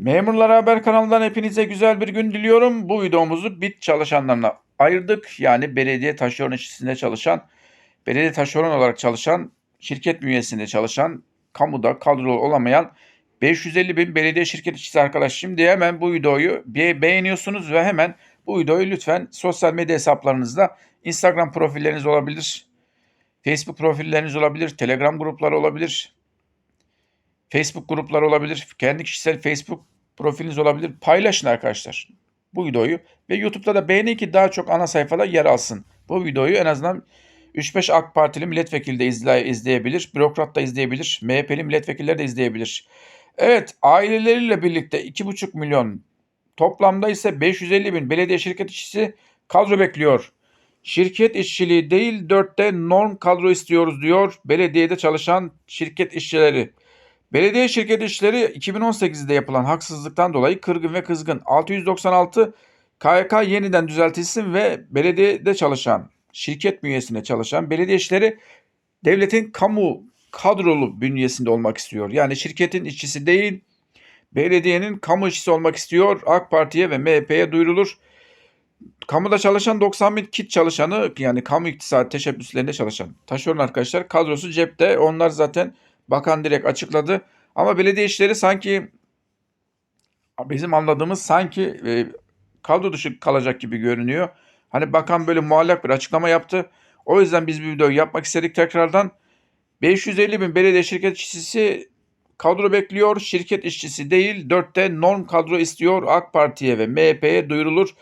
Memurlar Haber kanalından hepinize güzel bir gün diliyorum. Bu videomuzu BİT çalışanlarına ayırdık. Yani belediye taşeron işçisinde çalışan, belediye taşeron olarak çalışan, şirket bünyesinde çalışan, kamuda kadrolu olamayan 550 bin belediye şirket işçisi arkadaş. Şimdi hemen bu videoyu be- beğeniyorsunuz ve hemen bu videoyu lütfen sosyal medya hesaplarınızda Instagram profilleriniz olabilir, Facebook profilleriniz olabilir, Telegram grupları olabilir, Facebook grupları olabilir. Kendi kişisel Facebook profiliniz olabilir. Paylaşın arkadaşlar bu videoyu. Ve YouTube'da da beğenin ki daha çok ana sayfada yer alsın. Bu videoyu en azından 3-5 AK Partili milletvekili de izle, izleyebilir. Bürokrat da izleyebilir. MHP'li milletvekilleri de izleyebilir. Evet aileleriyle birlikte 2,5 milyon toplamda ise 550 bin belediye şirket işçisi kadro bekliyor. Şirket işçiliği değil 4'te norm kadro istiyoruz diyor belediyede çalışan şirket işçileri. Belediye şirket işleri 2018'de yapılan haksızlıktan dolayı kırgın ve kızgın. 696 KYK yeniden düzeltilsin ve belediyede çalışan, şirket bünyesinde çalışan belediye işleri devletin kamu kadrolu bünyesinde olmak istiyor. Yani şirketin işçisi değil, belediyenin kamu işçisi olmak istiyor. AK Parti'ye ve MHP'ye duyurulur. Kamuda çalışan 90 bin kit çalışanı yani kamu iktisat teşebbüslerinde çalışan taşeron arkadaşlar kadrosu cepte. Onlar zaten bakan direkt açıkladı. Ama belediye işleri sanki bizim anladığımız sanki e, kadro dışı kalacak gibi görünüyor. Hani bakan böyle muallak bir açıklama yaptı. O yüzden biz bir video yapmak istedik tekrardan. 550 bin belediye şirket işçisi kadro bekliyor. Şirket işçisi değil 4'te norm kadro istiyor. AK Parti'ye ve MHP'ye duyurulur.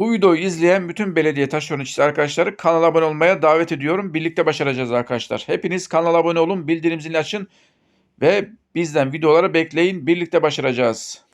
Bu videoyu izleyen bütün belediye taşeron işçisi arkadaşları kanala abone olmaya davet ediyorum. Birlikte başaracağız arkadaşlar. Hepiniz kanala abone olun, bildirim zilini açın ve bizden videoları bekleyin. Birlikte başaracağız.